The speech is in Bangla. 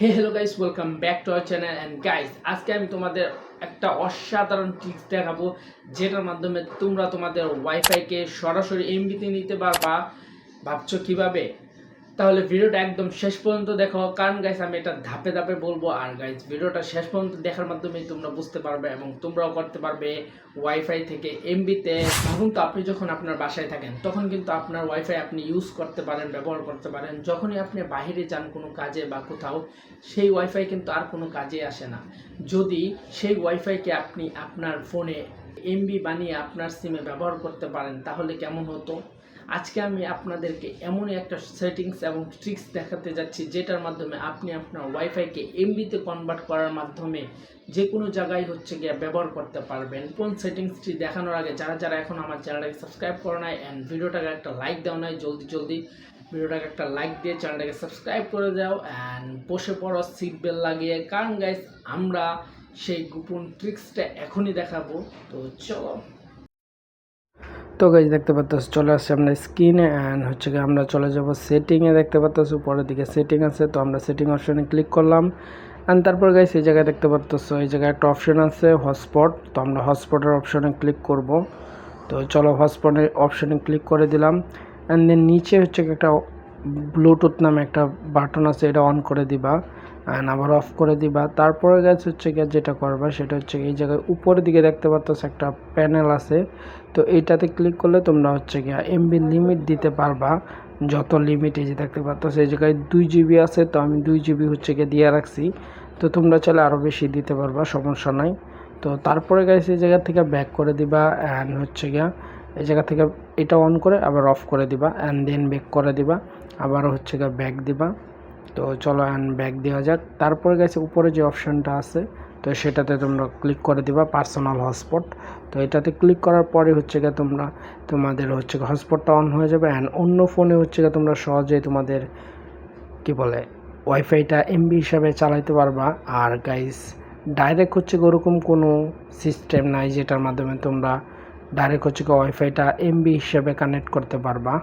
Hey hello guys welcome back to our channel and guys আজকে আমি তোমাদের একটা অসাধারণ ট্রিক্স দেখাবো, যেটার মাধ্যমে তোমরা তোমাদের ওয়াইফাইকে সরাসরি এমবিতে নিতে পারবা। ভাবছ কীভাবে? তাহলে ভিডিওটা একদম শেষ পর্যন্ত দেখো। কারণ গাইস আমি এটা ধাপে ধাপে বলব। আর গাইস ভিডিওটা শেষ পর্যন্ত দেখার মাধ্যমে তোমরা বুঝতে পারবে এবং তোমরাও করতে পারবে ওয়াইফাই থেকে এমবিতে ভাবুন তো আপনি যখন আপনার বাসায় থাকেন, তখন কিন্তু আপনার ওয়াইফাই আপনি ইউজ করতে পারেন, ব্যবহার করতে পারেন। যখনই আপনি বাইরে যান কোনো কাজে বা কোথাও, সেই ওয়াইফাই কিন্তু আর কোনো কাজে আসে না। যদি সেই ওয়াইফাইকে আপনি আপনার ফোনে এমবি বানিয়ে আপনার সিমে ব্যবহার করতে পারেন, তাহলে কেমন হতো? আজকে আমি আপনাদেরকে এমনই একটা সেটিংস এবং ট্রিক্স দেখাতে যাচ্ছি, যেটার মাধ্যমে আপনি আপনার ওয়াইফাইকে এমবিতে কনভার্ট করার মাধ্যমে যে কোনো জায়গায় হচ্ছে গিয়ে ব্যবহার করতে পারবেন। কোন সেটিংসটি দেখানোর আগে যারা যারা এখন আমার চ্যানেলটাকে সাবস্ক্রাইব করে নাই অ্যান্ড ভিডিওটাকে একটা লাইক দেওয়া নাই, জলদি জলদি ভিডিওটাকে একটা লাইক দিয়ে চ্যানেলটাকে সাবস্ক্রাইব করে দাও অ্যান্ড বসে পড়ো সিট বেল লাগিয়ে। কারণ গাইস আমরা সেই গোপন ট্রিক্সটা এখনই দেখাবো। তো চলো। তো গাইজ দেখতে পাচ্ছ চলে আসছে আমরা স্ক্রিনে অ্যান্ড হচ্ছে কি আমরা চলে যাব সেটিংয়ে দেখতে পাচ্ছ উপরের দিকে সেটিং আছে, তো আমরা সেটিং অপশনে ক্লিক করলাম। অ্যান্ড তারপর গাইস এই জায়গায় দেখতে পাচ্ছ এই জায়গায় একটা অপশন আছে হটস্পট তো আমরা হটস্পটের অপশনে ক্লিক করব। তো চলো হটস্পটের অপশনে ক্লিক করে দিলাম। অ্যান্ড দেন নিচে হচ্ছে একটা ব্লুটুথ নামে একটা বাটন আছে, এটা অন করে দিবা। আবার অফ করে দিবা। তারপরে গাছ হচ্ছে গিয়ে যেটা করবা, সেটা হচ্ছে এই জায়গায় উপরের দিকে দেখতে পাচ্ছ একটা প্যানেল আছে। তো এইটাতে ক্লিক করলে তোমরা হচ্ছে গিয়া এমবি লিমিট দিতে পারবা। যত লিমিট এই যে দেখতে পাচ্ছ এই জায়গায় দুই জিবি আছে, তো আমি দুই জিবি হচ্ছে গিয়ে দিয়ে রাখছি। তো তোমরা চাইলে আরও বেশি দিতে পারবা, সমস্যা নাই। তো তারপরে গাইস এই জায়গা থেকে ব্যাক করে দিবা অ্যান্ড হচ্ছে গিয়া এই জায়গা থেকে এটা অন করে আবার অফ করে দিবা অ্যান্ড দেন ব্যাক করে দিবা। আবার হচ্ছে গিয়ে ব্যাক দিবা। তো চলো অ্যান্ড ব্যাক দেওয়া যাক। তারপরে গেছে উপরে যে অপশানটা আছে, তো সেটাতে তোমরা ক্লিক করে দিবা পার্সোনাল হটস্পট তো এটাতে ক্লিক করার পরে হচ্ছে গিয়ে তোমরা, তোমাদের হচ্ছে হটস্পটটা অন হয়ে যাবে। অ্যান্ড অন্য ফোনে হচ্ছে গিয়ে তোমরা সহজেই তোমাদের, কি বলে ওয়াইফাইটা এমবি হিসাবে চালাইতে পারবা। আর গাইস ডাইরেক্ট হচ্ছে ওরকম কোনো সিস্টেম নাই যেটার মাধ্যমে তোমরা ডাইরেক্ট হচ্ছে ওয়াইফাইটা এমবি হিসাবে কানেক্ট করতে পারবা।